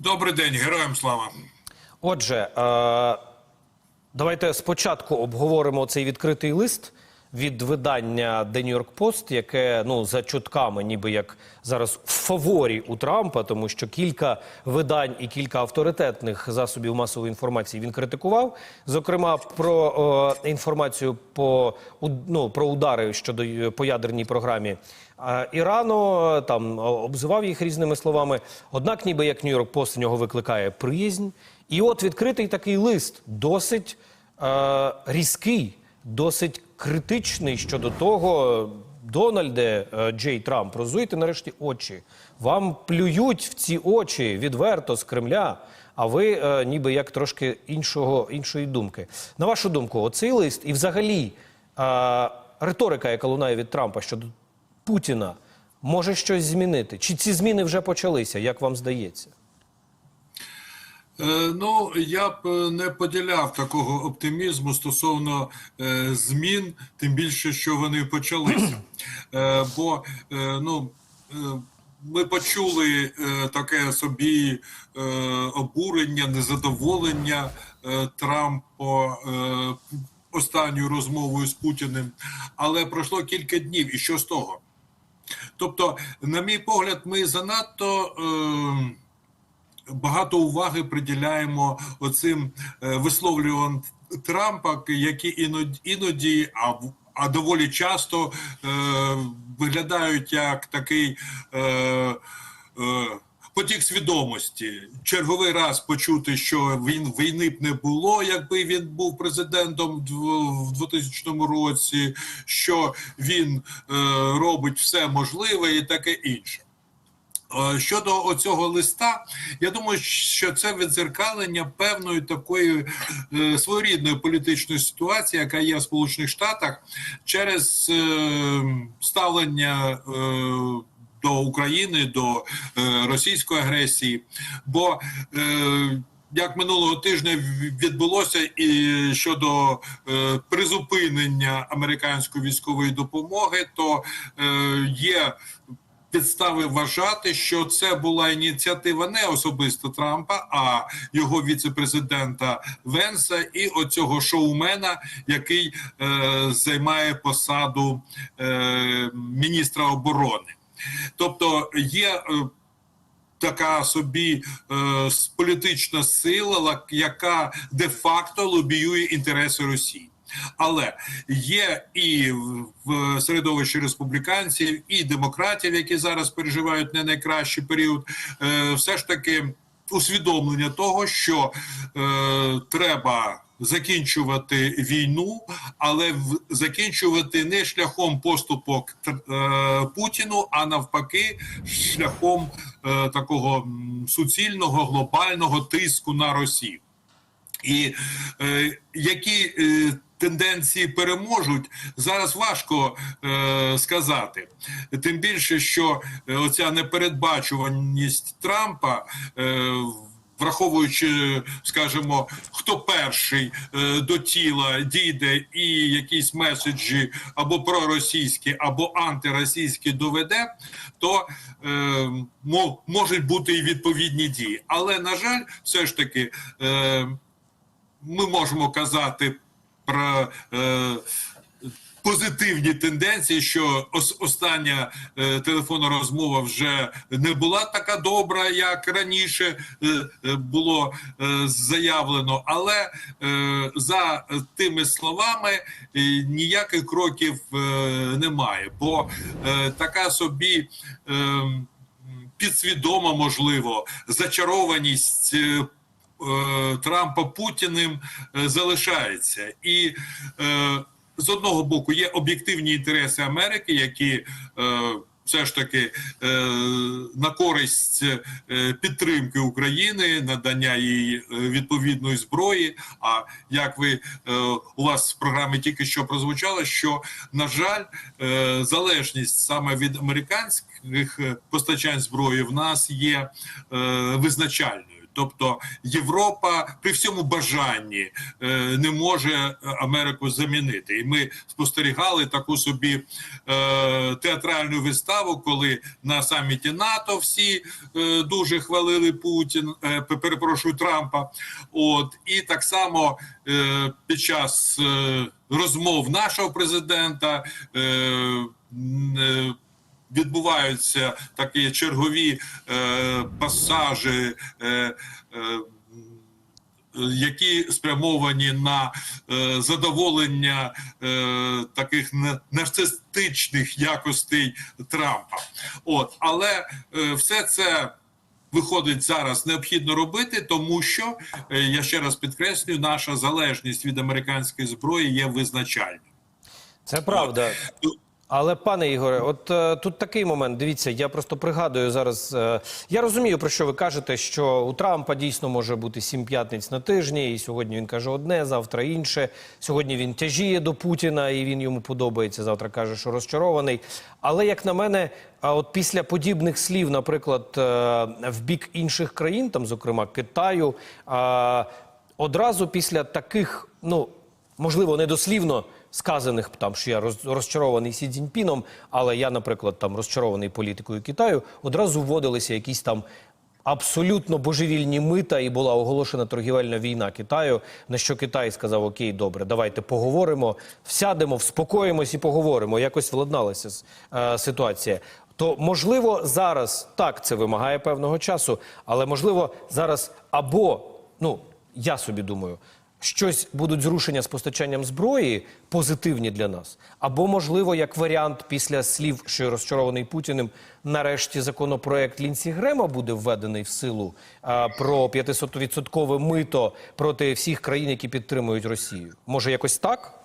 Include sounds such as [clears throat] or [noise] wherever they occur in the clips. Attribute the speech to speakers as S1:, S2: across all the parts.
S1: Добрий день, героям слава.
S2: Отже, е, давайте спочатку обговоримо цей відкритий лист від видання The New York Post, яке ну за чутками, ніби як зараз в фаворі у Трампа, тому що кілька видань і кілька авторитетних засобів масової інформації він критикував. Зокрема, про е, інформацію по ну, про удари щодо е, по ядерній програмі е, Ірану. Там обзивав їх різними словами. Однак, ніби як Post в нього викликає приязнь. І от відкритий такий лист, досить е, різкий, досить критичний щодо того, Дональде е, Джей Трамп, розуйте нарешті очі. Вам плюють в ці очі відверто з Кремля. А ви е, ніби як трошки іншого, іншої думки. На вашу думку, оцей лист і взагалі е, риторика, яка лунає від Трампа щодо Путіна, може щось змінити? Чи ці зміни вже почалися, як вам здається?
S1: Е, Ну, я б е, не поділяв такого оптимізму стосовно е, змін, тим більше, що вони почалися. [clears throat] Бо ну, ми почули таке собі обурення, незадоволення Трампа. Е, Останньою розмовою з Путіним, але пройшло кілька днів, і що з того? Тобто, на мій погляд, ми занадто е, багато уваги приділяємо оцим е, висловлюванням Трампа, які іноді, іноді а, а доволі часто е, виглядають як такий. Е, е, Потік свідомості черговий раз почути, що він війни б не було, якби він був президентом в 2000 році, що він е, робить все можливе і таке інше. Е, Щодо оцього листа, я думаю, що це відзеркалення певної такої е, своєрідної політичної ситуації, яка є в Сполучених Штатах, через е, ставлення до України, до російської агресії. Бо як минулого тижня відбулося і щодо призупинення американської військової допомоги, то є підстави вважати, що це була ініціатива не особисто Трампа, а його віце-президента Венса і оцього шоумена, який е, займає посаду е, міністра оборони. Тобто є. е, Така собі е, політична сила, ла- яка де-факто лобіює інтереси Росії. Але є і в- середовищі республіканців, і демократів, які зараз переживають не найкращий період, е, все ж таки усвідомлення того, що е, треба закінчувати війну, але закінчувати не шляхом поступок е, Путіну, а навпаки, шляхом е, такого суцільного глобального тиску на Росію. І які тенденції переможуть, зараз важко е, сказати. Тим більше, що е, оця непередбачуваність Трампа. Е, Враховуючи, скажімо, хто перший е, до тіла дійде і якісь меседжі або проросійські, або антиросійські доведе, то е, мо- можуть бути і відповідні дії. Але на жаль, все ж таки. Е, ми можемо казати про е, позитивні тенденції, що ос- остання е, телефонна розмова вже не була така добра, як раніше е, е, було е, заявлено. Але е, за тими словами е, ніяких кроків е, немає, бо е, така собі. Е, Підсвідома, можливо, зачарованість е, Трампа Путіним е, залишається, і е, з одного боку є об'єктивні інтереси Америки, які е, все ж таки е, на користь е, підтримки України, надання їй е, відповідної зброї. А як ви е, у вас в програмі тільки що прозвучало, що на жаль, е, залежність саме від американських е, постачань зброї в нас є е, визначальною. Тобто Європа при всьому бажанні е, не може Америку замінити. І ми спостерігали таку собі е, театральну виставу, коли на саміті НАТО всі е, дуже хвалили Путін, е, перепрошую Трампа. От і так само е, під час е, розмов нашого президента. Відбуваються такі чергові е, пасажі, е, е, які спрямовані на е, задоволення е, таких на- нарцистичних якостей Трампа. От, але е, все це. Виходить зараз необхідно робити, тому що е, я ще раз підкреслюю, наша залежність від американської зброї є визначальною.
S2: Це правда. Але пане Ігоре, от е, тут такий момент. Дивіться, я просто пригадую зараз. Е, я розумію, про що ви кажете, що у Трампа дійсно може бути сім п'ятниць на тижні, і сьогодні він каже одне, завтра інше. Сьогодні він тяжіє до Путіна, і він йому подобається. Завтра каже, що розчарований. Але як на мене, а от після подібних слів, наприклад, е, в бік інших країн, там, зокрема Китаю, е, одразу після таких, ну можливо, недослівно сказаних там, що я розчарований Сі Цзіньпіном, але я, наприклад, там розчарований політикою Китаю, одразу вводилися якісь там. Абсолютно божевільні мита, і була оголошена торгівельна війна Китаю. На що Китай сказав: Окей, добре, давайте поговоримо, всядемо, вспокоїмось і поговоримо. Якось владналася е, ситуація. То можливо зараз так це вимагає певного часу, але можливо зараз або ну я собі думаю, щось будуть зрушення з постачанням зброї позитивні для нас, або можливо, як варіант після слів, що розчарований Путіним, нарешті законопроект Лінсі Грема буде введений в силу а, про 500-відсоткове мито проти всіх країн, які підтримують Росію. Може, якось так?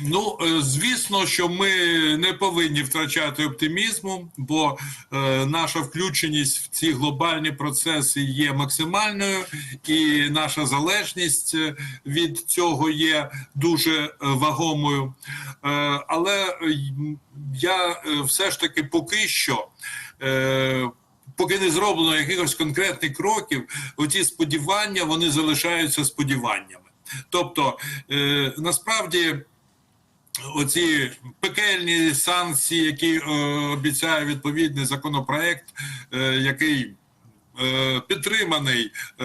S1: Ну, е, звісно, що ми не повинні втрачати оптимізму, бо е, наша включеність в ці глобальні процеси є максимальною, і наша залежність е, від цього є дуже е, вагомою. Е, але я все ж таки поки що. Е, Поки не зроблено якихось конкретних кроків, оці сподівання вони залишаються сподіваннями. Тобто, е, насправді, оці пекельні санкції, які е, обіцяє відповідний законопроект, е, який е, підтриманий, е,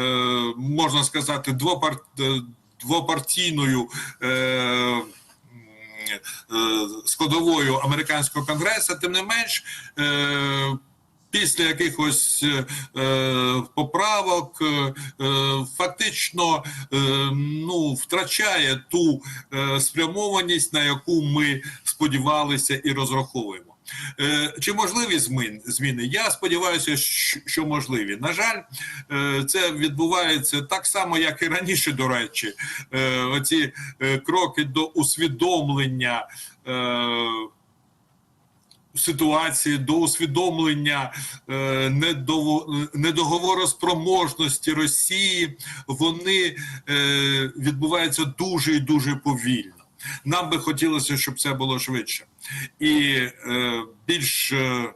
S1: можна сказати, двопар, е, двопартійною. Е, е, складовою американського конгресу, тим не менш. Е, Після якихось е, е, поправок е, фактично ну, втрачає ту спрямованість, на яку ми сподівалися і розраховуємо. Чи можливі зміни? Я сподіваюся, що можливі. На жаль, це відбувається так само, як і раніше, до речі. Оці кроки до усвідомлення. Ситуації до усвідомлення е, недово- недоговороспроможності Росії вони е, відбуваються дуже і дуже повільно. Нам би хотілося, щоб це було швидше і е, більш е,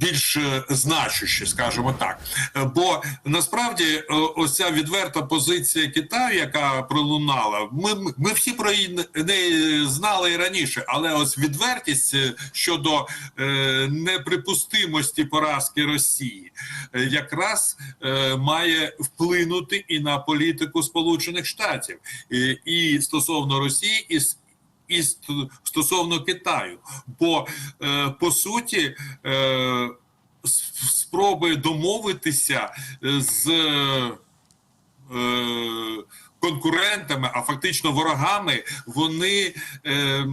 S1: більш е, значуще, скажімо так. Е, Бо насправді е, ось ця відверта позиція Китаю, яка пролунала, ми, ми всі про її не- знали і раніше, але ось відвертість щодо е, неприпустимості поразки Росії якраз е, має вплинути і на політику Сполучених Штатів і, і стосовно Росії, і і ст- стосовно Китаю, бо е, по суті е, спроби домовитися е, з е, конкурентами, а фактично ворогами, вони е,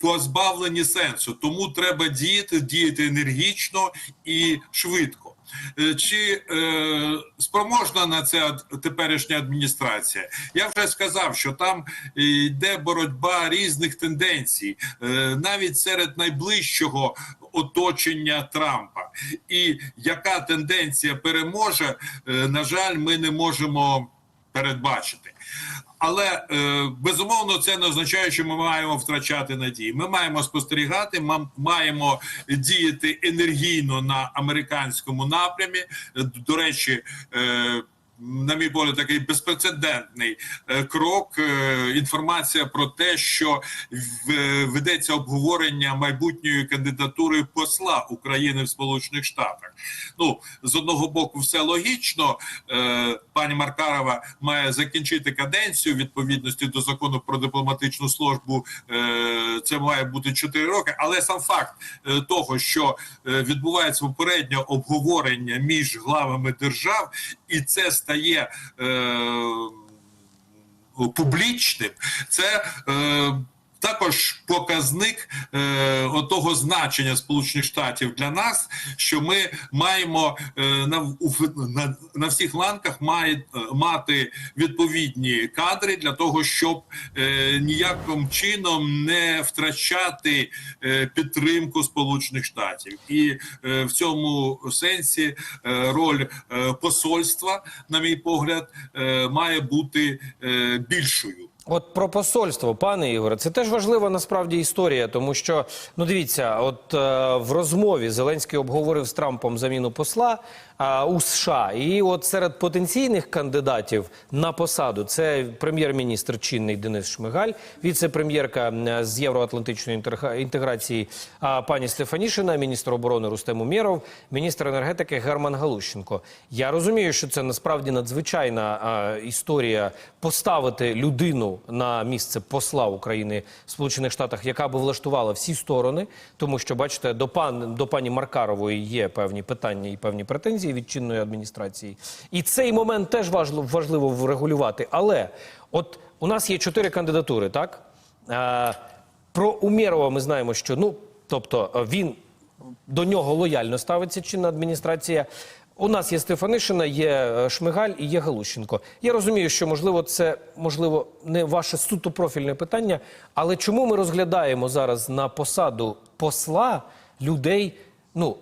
S1: позбавлені сенсу. Тому треба діяти, діяти енергічно і швидко. Е, Чи е, спроможна на це теперішня адміністрація? Я вже сказав, що там йде боротьба різних тенденцій, е, навіть серед найближчого оточення Трампа. І яка тенденція переможе, е, на жаль, ми не можемо передбачити. Але е, безумовно це не означає, що ми маємо втрачати надії. Ми маємо спостерігати, ма- маємо діяти енергійно на американському напрямі. Е, До речі, е, на мій погляд, такий безпрецедентний е, крок. е, Інформація про те, що в- ведеться обговорення майбутньої кандидатури посла України в Сполучених Штатах. Ну з одного боку, все логічно. Е, Пані Маркарова має закінчити каденцію відповідності до закону про дипломатичну службу. Е, Це має бути 4 роки. Але сам факт е, того, що е, відбувається попереднє обговорення між главами держав, і це стає. Е, публічним, це е, також показник е, отого значення Сполучених Штатів для нас, що ми маємо е, на, у- на, на всіх ланках має, е, мати відповідні кадри для того, щоб е, ніяким чином не втрачати е, підтримку Сполучених Штатів, і е, в цьому сенсі е, роль е, посольства, на мій погляд, е, має бути е, більшою.
S2: От про посольство, пане Ігоре, це теж важлива насправді історія, тому що ну дивіться, от е, в розмові Зеленський обговорив з Трампом заміну посла е, у США, і от серед потенційних кандидатів на посаду це прем'єр-міністр чинний Денис Шмигаль, віце-прем'єрка з євроатлантичної інтеграції а, пані Стефанішина, міністр оборони Рустем Умєров, міністр енергетики Герман Галущенко. Я розумію, що це насправді надзвичайна а, історія поставити людину на місце посла України в Сполучених Штатах, яка би влаштувала всі сторони, тому що бачите, до пан до пані Маркарової є певні питання і певні претензії від чинної адміністрації. І цей момент теж важливо, важливо врегулювати. Але от у нас є чотири кандидатури, так? Е, про Умєрова ми знаємо, що ну тобто е, він до нього лояльно ставиться чинна адміністрація. У нас є Стефанишина, є е, Шмигаль і є Галущенко. Я розумію, що можливо це можливо не ваше суто профільне питання, але чому ми розглядаємо зараз на посаду посла людей ну,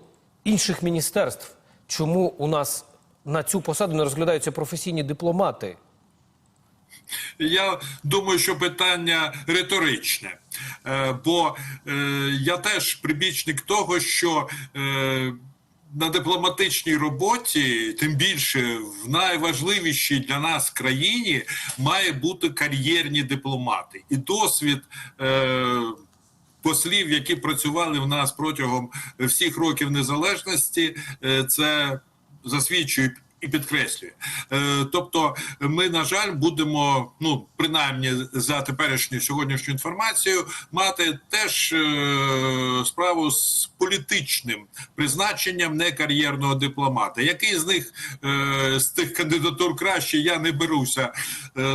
S2: інших міністерств? Чому у нас на цю посаду не розглядаються професійні дипломати?
S1: Я думаю, що питання риторичне, Е, бо е, я теж прибічник того, що на дипломатичній роботі, тим більше в найважливішій для нас країні, має бути кар'єрні дипломати і досвід. Е, Послів, які працювали в нас протягом всіх років незалежності, е, це засвідчує і підкреслює. Е, Тобто, ми, на жаль, будемо, ну принаймні за теперішню сьогоднішню інформацію, мати теж е, справу з політичним призначенням некар'єрного дипломата. Який з них е, з тих кандидатур краще, я не беруся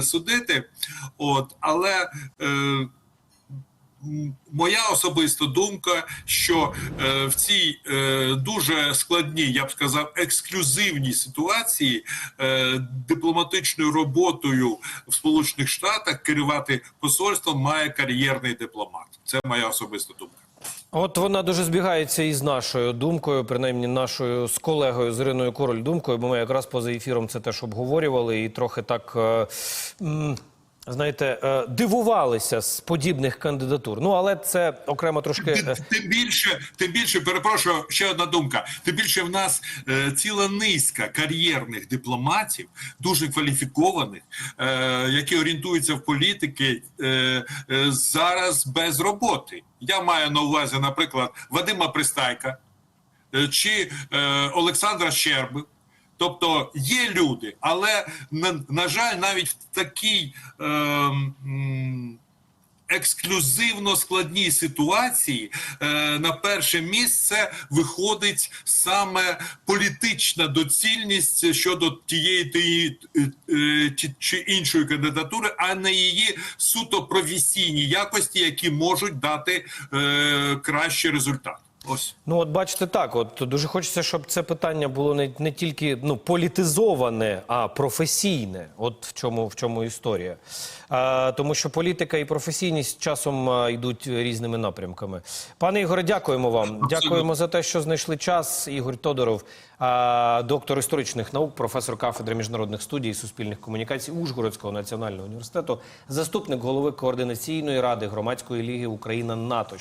S1: судити. От, але Моя особиста думка, що е, в цій е, дуже складній, я б сказав, ексклюзивній ситуації е, дипломатичною роботою в Сполучених Штатах керувати посольством має кар'єрний дипломат. Це моя особиста думка.
S2: От вона дуже збігається із нашою думкою, принаймні нашою з колегою з Іриною Король думкою, бо ми якраз поза ефіром це теж обговорювали і трохи так. е, Знаєте, е, дивувалися з подібних кандидатур. Ну але це окремо трошки е,
S1: Тим, тим більше, тим більше, перепрошую, ще одна думка. Тим більше в нас е, ціла низка кар'єрних дипломатів, дуже кваліфікованих, е, які орієнтуються в політики е, е, зараз без роботи. Я маю на увазі, наприклад, Вадима Пристайка е, чи е, Олександра Щерби. Тобто є люди, але на, на жаль, навіть в такій е, ексклюзивно складній ситуації е, на перше місце виходить саме політична доцільність щодо тієї тієї, е, е, чи іншої кандидатури, а не її суто професійні якості, які можуть дати е, кращий результат. Ось.
S2: Ну, от бачите, так. От дуже хочеться, щоб це питання було не, не тільки ну, політизоване, а професійне. От в чому, в чому історія. А, тому що політика і професійність часом а, йдуть різними напрямками. Пане Ігоре, дякуємо вам. Дякуємо за те, що знайшли час. Ігор Тодоров, а, доктор історичних наук, професор кафедри міжнародних студій і суспільних комунікацій Ужгородського національного університету, заступник голови координаційної ради громадської ліги Україна НАТО.